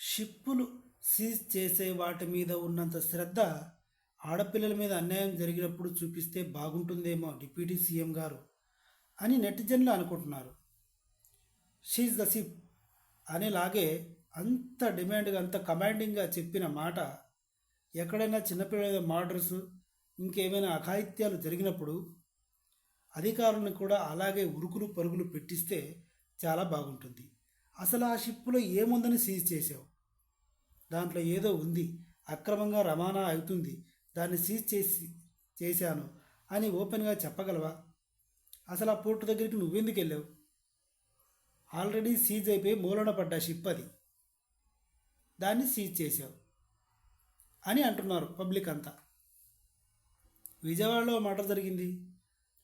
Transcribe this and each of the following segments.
షిప్పులు seize చేసే వాటి మీద ఉన్నంత శ్రద్ధ ఆడపిల్లల మీద అన్యాయం జరిగినప్పుడు చూపిస్తే బాగుంటుందేమో డిప్యూటీ సీఎం గారు అని నెటిజన్లు అనుకుంటున్నారు. షీజ్ ద షిప్ అనేలాగే అంత డిమాండ్గా అంత కమాండింగ్గా చెప్పిన మాట ఎక్కడైనా చిన్నపిల్లల మర్డర్స్ ఇంకేమైనా అఘాయిత్యాలు జరిగినప్పుడు అధికారులను కూడా అలాగే ఉరుకులు పరుగులు పెట్టిస్తే చాలా బాగుంటుంది. అసలు ఆ షిప్పులో ఏముందని సీజ్ చేసావు దాంట్లో ఏదో ఉంది. అక్రమంగా రవాణా అవుతుంది. దాన్ని సీజ్ చేసి చేశాను అని ఓపెన్గా చెప్పగలవా? అసలు ఆ పోర్టు దగ్గరికి నువ్వెందుకు వెళ్ళావు? ఆల్రెడీ సీజ్ అయిపోయి మూలన పడ్డ షిప్ అది. దాన్ని సీజ్ చేశావు అని అంటున్నారు పబ్లిక్ అంతా. విజయవాడలో మర్డర్ జరిగింది.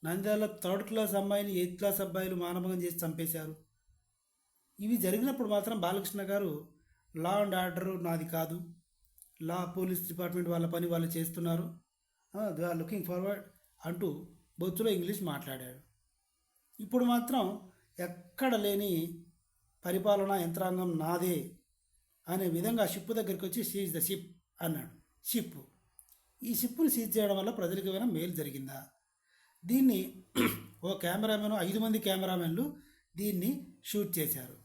నంద్యాల థర్డ్ క్లాస్ అమ్మాయిని ఎయిత్ క్లాస్ అబ్బాయిలు మానభంగం చేసి చంపేశారు. ఇవి జరిగినప్పుడు మాత్రం బాలకృష్ణ గారు లా అండ్ ఆర్డర్ నాది కాదు. లా పోలీస్ డిపార్ట్మెంట్ వాళ్ళ పని వాళ్ళు చేస్తున్నారు. దే ఆర్ లుకింగ్ ఫార్వర్డ్ అంటూ బొత్తులో ఇంగ్లీష్ మాట్లాడాడు ఇప్పుడు మాత్రం ఎక్కడ లేని పరిపాలనా యంత్రాంగం నాదే అనే విధంగా షిప్ దగ్గరికి వచ్చి సీజ్ ద షిప్ అన్నాడు. షిప్ ఈ షిప్ను సీజ్ చేయడం వల్ల ప్రజలకు ఏమైనా మేలు జరిగిందా? దీన్ని ఓ కెమెరామెన్ ఐదు మంది కెమెరామెన్లు దీన్ని షూట్ చేశారు.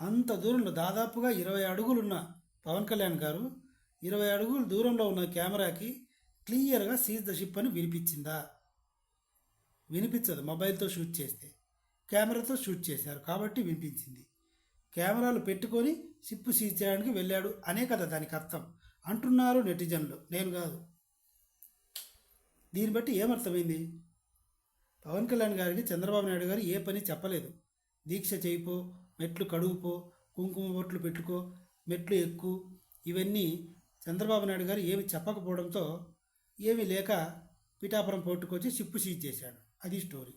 అంత దూరంలో దాదాపుగా ఇరవై అడుగులున్న పవన్ కళ్యాణ్ గారు ఇరవై అడుగుల దూరంలో ఉన్న కెమెరాకి క్లియర్గా సీజ్ ద షిప్ అని వినిపించిందా? వినిపించదు. మొబైల్తో షూట్ చేస్తే. కెమెరాతో షూట్ చేశారు కాబట్టి వినిపించింది. కెమెరాలు పెట్టుకొని షిప్ సీజ్ చేయడానికి వెళ్ళాడు అనే కదా దానికి అర్థం. అంటున్నారు నెటిజన్లు. నేను కాదు. దీన్ని బట్టి ఏమర్థమైంది? పవన్ కళ్యాణ్ గారికి చంద్రబాబు నాయుడు గారు ఏ పని చెప్పలేదు. దీక్ష చేయిపో మెట్లు కడుగుపో కుంకుమ బొట్లు పెట్టుకో మెట్లు ఎక్కు. ఇవన్నీ చంద్రబాబు నాయుడు గారు ఏమి చెప్పకపోవడంతో ఏమీ లేక పిఠాపురం పోర్టుకొచ్చి షిప్పు సీజ్ చేశాడు. అది స్టోరీ.